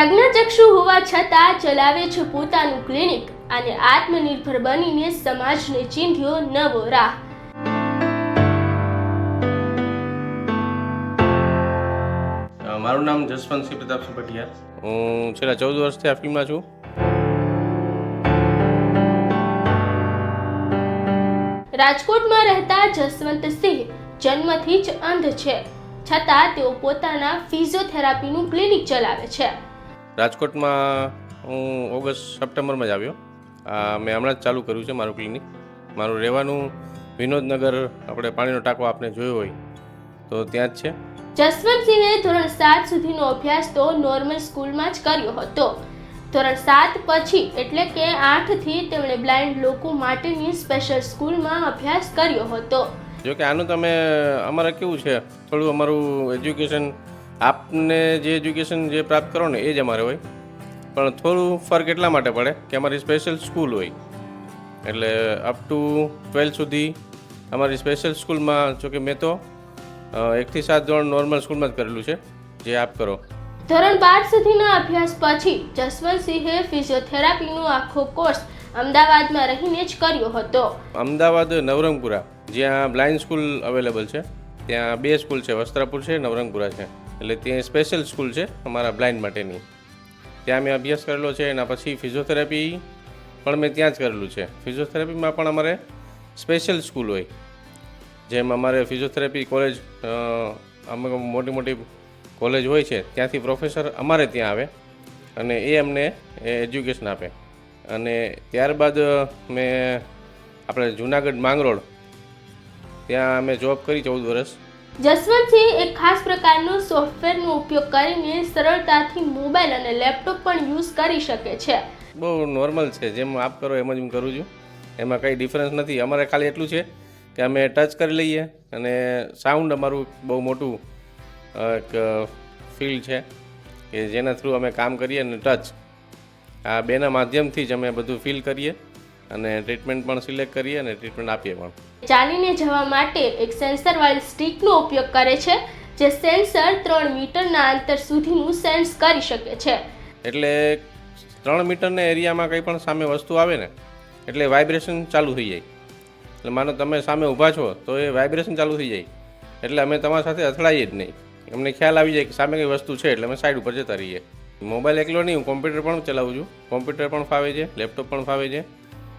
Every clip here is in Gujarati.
પ્રજ્ઞાચક્ષુ હોવા છતાં ચલાવે છે પોતાનું ક્લિનિક અને આત્મનિર્ભર બનીને સમાજને ચીંધ્યો નવો રાહ. મારું નામ જસવંતસિંહ પ્રતાપસિંહ પટિયા હું છેલ્લા ચૌદ વર્ષથી આ ફિલ્મમાં છું. રાજકોટમાં રહેતા જસવંતસિંહ જન્મથી જ અંધ છે. છતાં તેઓ પોતાના ફિઝિયોથેરાપીનું ક્લિનિક ચલાવે છે. રાજકોટમાં હું ઓગસ્ટ સપ્ટેમ્બરમાં જ આવ્યો. મેં હમણાં જ ચાલુ કર્યું છે મારું ક્લિનિક. મારું રહેવાનું વિનોદનગર આપણે પાણીનો ટાંકો આપને જોયો હોય તો ત્યાં જ છે. જસવંતસિંહે ધોરણ સાત સુધીનો અભ્યાસ તો નોર્મલ સ્કૂલમાં જ કર્યો હતો. ધોરણ સાત પછી એટલે કે આઠથી તેમણે બ્લાઇન્ડ લોકો માટેની સ્પેશિયલ સ્કૂલમાં અભ્યાસ કર્યો હતો. જો કે આનું તમે અમારે કેવું છે થોડું અમારું એજ્યુકેશન આપને જે એજ્યુકેશન જે પ્રાપ્ત કરો ને એ જ અમારે હોય. પણ થોડું ફરક એટલા માટે પડે કે અમારી સ્પેશિયલ સ્કૂલ હોય. એટલે અપ ટુ ટ્વેલ્થ સુધી અમારી સ્પેશિયલ સ્કૂલમાં જો કે મેં તો એકથી સાત ધોરણ નોર્મલ સ્કૂલમાં જ કરેલું છે જે આપ કરો. ધોરણ બાર સુધીના અભ્યાસ પછી જસવંતસિંહે ફિઝિયોથેરાપીનો આખો કોર્સ અમદાવાદમાં રહીને જ કર્યો હતો. અમદાવાદ નવરંગપુરા જ્યાં બ્લાઇન્ડ સ્કૂલ અવેલેબલ છે ત્યાં બે સ્કૂલ છે વસ્ત્રાપુર છે નવરંગપુરા છે. એટલે તે સ્પેશિયલ સ્કૂલ છે અમારા બ્લાઇન્ડ માટેની. ત્યાં મેં અભ્યાસ કરેલો છે, એના પછી ફિઝિયોથેરાપી પણ મેં ત્યાં જ કરેલું છે. ફિઝિયોથેરાપીમાં પણ અમારે સ્પેશિયલ સ્કૂલ હોય. જેમ અમારે ફિઝિયોથેરાપી કોલેજ અમુક મોટી મોટી કોલેજ હોય છે, ત્યાંથી પ્રોફેસર અમારે ત્યાં આવે અને એ અમને એજ્યુકેશન આપે. અને ત્યારબાદ મેં આપણે જુનાગઢ માંગરોળ, ત્યાં અમે જોબ કરી ચૌદ વર્ષ. જસવંતસિંહ એક ખાસ પ્રકારનું સોફ્ટવેરનો ઉપયોગ કરીને સરળતાથી મોબાઈલ અને લેપટોપ પણ યુઝ કરી શકે છે. બહુ નોર્મલ છે. જેમ આપ કરો એમ જ હું કરું છું. એમાં કંઈ ડિફરન્સ નથી. અમારે ખાલી એટલું છે કે અમે ટચ કરી લઈએ અને સાઉન્ડ અમારું બહુ મોટું એક ફિલ્ડ છે કે જેના થ્રુ અમે કામ કરીએ અને ટચ આ બેના માધ્યમથી જ અમે બધું ફીલ કરીએ અને ટ્રીટમેન્ટ પણ સિલેક્ટ કરીએ અને ટ્રીટમેન્ટ આપીએ પણ. ચાલીને જવા માટે એક સેન્સર સ્ટીકનો સ્ટિકનો ઉપયોગ કરે છે, જે સેન્સર ત્રણ મીટરના અંતર સુધીનું સેન્સ કરી શકે છે. એટલે ત્રણ મીટરના એરિયામાં કંઈ પણ સામે વસ્તુ આવે ને, એટલે વાઇબ્રેશન ચાલુ થઈ જાય. એટલે માનો તમે સામે ઊભા છો, તો એ વાઇબ્રેશન ચાલુ થઈ જાય. એટલે અમે તમારા સાથે અથડાઈએ જ નહીં. અમને ખ્યાલ આવી જાય કે સામે કંઈ વસ્તુ છે, એટલે અમે સાઈડ ઉપર જતા રહીએ. મોબાઈલ એકલો નહીં, હું કોમ્પ્યુટર પણ ચલાવું છું. કોમ્પ્યુટર પણ ફાવે છે, લેપટોપ પણ ફાવે છે.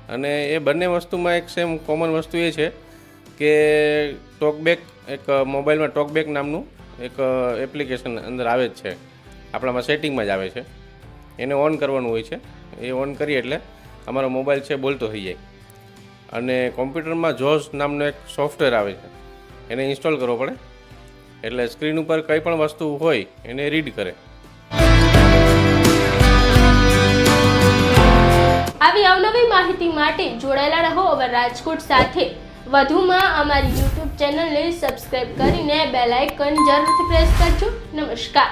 અને એ બંને વસ્તુમાં એક સેમ કોમન વસ્તુ એ છે કે ટોકબેક એક મોબાઈલમાં ટોકબેક નામનું એક એપ્લિકેશન અંદર આવે જ છે. આપણામાં સેટિંગમાં જ આવે છે. એને ઓન કરવાનું હોય છે. એ ઓન કરીએ એટલે અમારો મોબાઈલ છે બોલતો થઈ જાય. અને કોમ્પ્યુટરમાં જોસ નામનો એક સોફ્ટવેર આવે છે. એને ઇન્સ્ટોલ કરવો પડે. એટલે સ્ક્રીન ઉપર કંઈ પણ વસ્તુ હોય એને રીડ કરે. આવી અવનવી માહિતી માટે જોડાયેલા રહો અવર રાજકોટ સાથે. વધુમાં અમારી યુટ્યુબ ચેનલને સબસ્ક્રાઇબ કરીને બેલ આઇકન જરૂરથી પ્રેસ કરજો. નમસ્કાર.